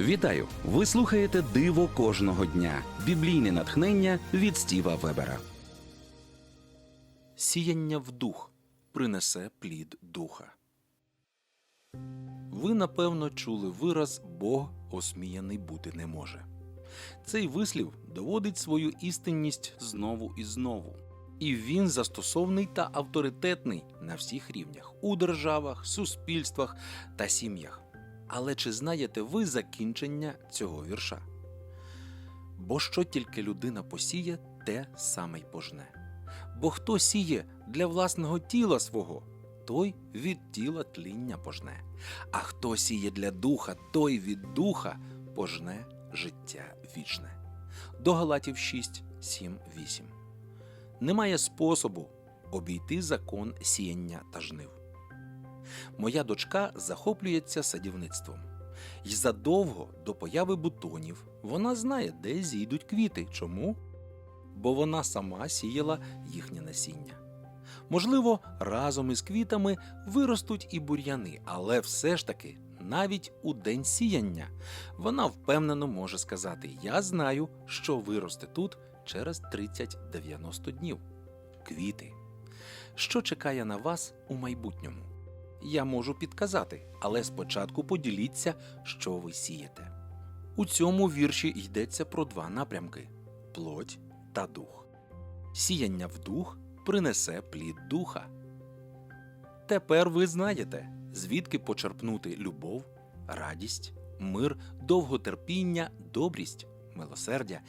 Вітаю! Ви слухаєте Диво кожного дня. Біблійне натхнення від Стіва Вебера. Сіяння в дух принесе плід духа. Ви напевно чули вираз Бог осміяний бути не може. Цей вислів доводить свою істинність знову і знову. І він застосовний та авторитетний на всіх рівнях у державах, суспільствах та сім'ях. Але чи знаєте ви закінчення цього вірша? Бо що тільки людина посіє, те саме й пожне. Бо хто сіє для власного тіла свого, той від тіла тління пожне, а хто сіє для духа, той від духа пожне життя вічне. До Галатів 6, 7, 8. Немає способу обійти закон сіяння та жнив. Моя дочка захоплюється садівництвом. І задовго до появи бутонів вона знає, де зійдуть квіти. Чому? Бо вона сама сіяла їхнє насіння. Можливо, разом із квітами виростуть і бур'яни, але все ж таки, навіть у день сіяння, вона впевнено може сказати: Я знаю, що виросте тут через 30-90 днів. Квіти. Що чекає на вас у майбутньому? Я можу підказати, але спочатку поділіться, що ви сієте. У цьому вірші йдеться про два напрямки плоть та дух. Сіяння в дух принесе плід духа. Тепер ви знаєте, звідки почерпнути любов, радість, мир, довготерпіння, добрість, милосердя,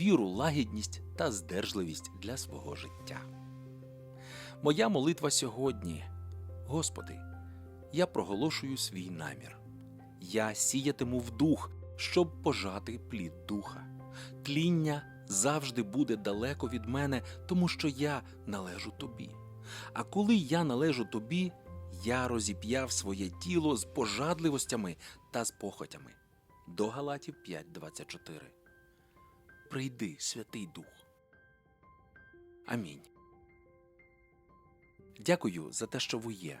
віру, лагідність та здержливість для свого життя. Моя молитва сьогодні, Господи, я проголошую свій намір. Я сіятиму в дух, щоб пожати плід духа. Тління завжди буде далеко від мене, тому що я належу тобі. А коли я належу тобі, я розіп'яв своє тіло з пожадливостями та з похотями. До Галатів 5.24. Прийди, Святий Дух. Амінь. Дякую за те, що ви є.